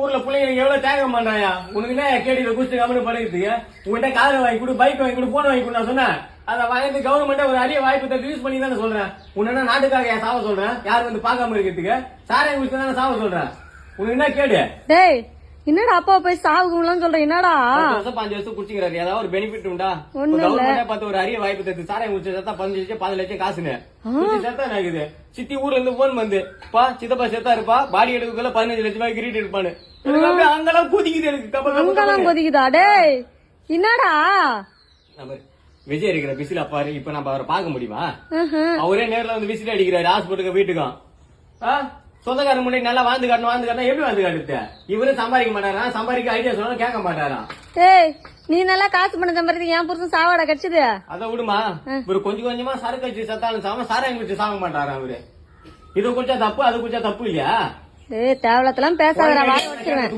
ஊர்ல பிள்ளைங்க எவ்வளவு தேங்க பண்றாயா? உனக்கு என்ன கேடியில குஸ்து கவனம் பழகிறதுக்கு உன்கிட்ட கார் வாங்கி கொடு பைக் வாங்கி கொடு போன் வாங்கி கொடு நான் சொன்னேன். அதை வாங்கி கவர்மெண்ட் ஒரு அரிய வாய்ப்பு தட்டு யூஸ் பண்ணி தானே சொல்றேன். உன்ன நாட்டுக்காக ஏன் சாவ சொல்றேன்? யாரும் வந்து பாக்காம இருக்கிறதுக்கு? சாரை குடிச்சு தானே சாவ சொல்றேன். உனக்கு என்ன கேடு? என்னடா அப்பா போய் சாவுக்குலாம் சொல்ற? என்னடா? வருஷம் பாஞ்சு வருஷம் குடிச்சுக்கிறாரு. ஏதாவது ஒரு பெனிஃபிட் உண்டா. கவர்மெண்ட் பார்த்து ஒரு அரிய வாய்ப்பு தட்டு சாராயம் குடிச்சு சேர்த்தா பதினஞ்சு லட்சம் பதினஞ்சு லட்சம் காசுன்னு. சேர்த்தா சித்தி ஊர்ல இருந்து போன் வந்து பா சித்தப்பா சேர்த்தா இருப்பா. பாடி எடுக்கல பதினஞ்சு லட்சம் ரூபாய் கிரீட் இருப்பான்னு அப்படியே அங்கெல்லாம் குதிக்குது எனக்கு. அங்கெல்லாம். கொதிக்குதா? டேய் என்னடா? விஜய் இருக்கிற பிசில பாரு. இப்ப நம்ம அவரை பார்க்க முடியுமா. அவரே நேர்ல வந்து விசில் அடிக்கிறாரு. ஹாஸ்பிட்டலுக்கு வீட்டுக்கும். ஆ? சொந்தக்காரர் முன்னாடி நல்லா வாழ்ந்து காட்டணும் வாழ்ந்து காட்டணும் எப்படி வாழ்ந்து காட்டுறது? இவரும் சம்பாதிக்க மாட்டாரா? சம்பாதிக்க ஐடியா சொன்னாலும் கேட்க மாட்டாராம் டேய் நீ நல்லா காசு பண்ண சம்பாதிக்க என் புருஷன் சாவாடா கிடைச்சது அத விடுமா? இவரு கொஞ்சம் கொஞ்சமா சரக்கு வச்சு சத்தாலும் சாம சாராயம் குடிச்சு சாக மாட்டாரா அவரு இது குடிச்சா தப்பு அது குடிச்சா தப்பு இல்லையா? டேய் தேவலத்தெல்லாம் பேசாதடா வாய் வச்சிருவேன்